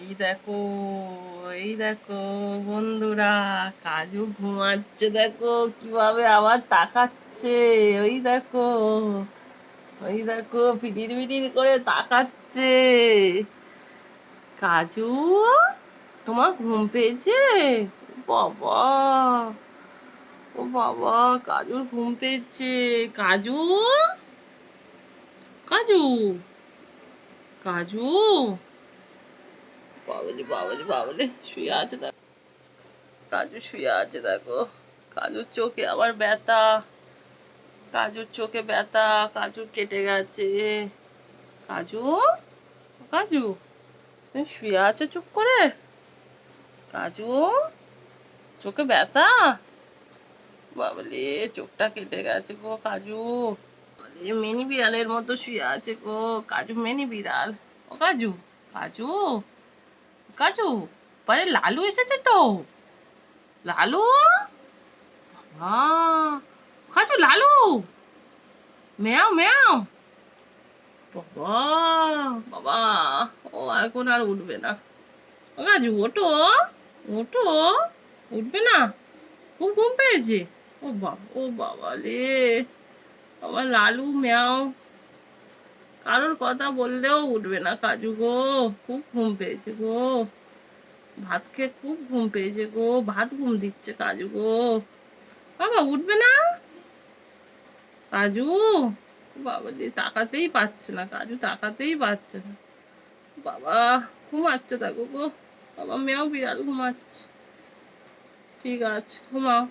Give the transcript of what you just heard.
এই দেখো এই দেখো বন্ধুরা, কাজু ঘুমাচ্ছে, দেখো কীভাবে আবার তাকাচ্ছে, ওই দেখো ওই দেখো পিটির পিটির করে তাকাচ্ছে। কাজু, তোমার ঘুম পেয়েছে? বাবা, ও বাবা, কাজুর ঘুম পেয়েছে। কাজু কাজু কাজু বাবলি বাবলি বাবলি শুয়ে আছে দেখো। কাজু শুয়ে আছে দেখো। কাজুর চোখে আবার ব্যথা। কাজুর চোখে ব্যথা, কাজু কেটে গেছে। কাজু? কাজু? তুমি শুয়ে আছো চুপ করে? কাজু? চোখে ব্যথা? বাবলি চোখটা কেটে গেছে গো কাজু। মিনি বিড়ালের মতো শুয়ে আছে গো। কাজু, মিনি বিড়াল। ও কাজু কাজু? কাজু, পরে লালু এসেছে তো। লালু? কাজু, লালু? মেয়াও মেয়াও। বাবা বাবা, ও এখন আর উঠবে না। কাজু, ওঠো ওঠো, উঠবে না? খুব ঘুম পেয়েছে। ও বাবা ও বাবা রে। বাবা, লালু, মেয়াও। কারোর কথা বললেও উঠবে না, কাজু গো। খুব ঘুম পেয়েছে গো। ভাত খেয়ে খুব ঘুম পেয়েছে গো। ভাত ঘুম দিচ্ছে কাজু গো। বাবা, উঠবে না? কাজু? বাবা, যে তাকাতেই পারছে না, কাজু তাকাতেই পারছে না। বাবা, ঘুমাচ্ছে দেখো গো। বাবা, মেয়েও বিড়াল ঘুমাচ্ছে। ঠিক আছে, ঘুমাও।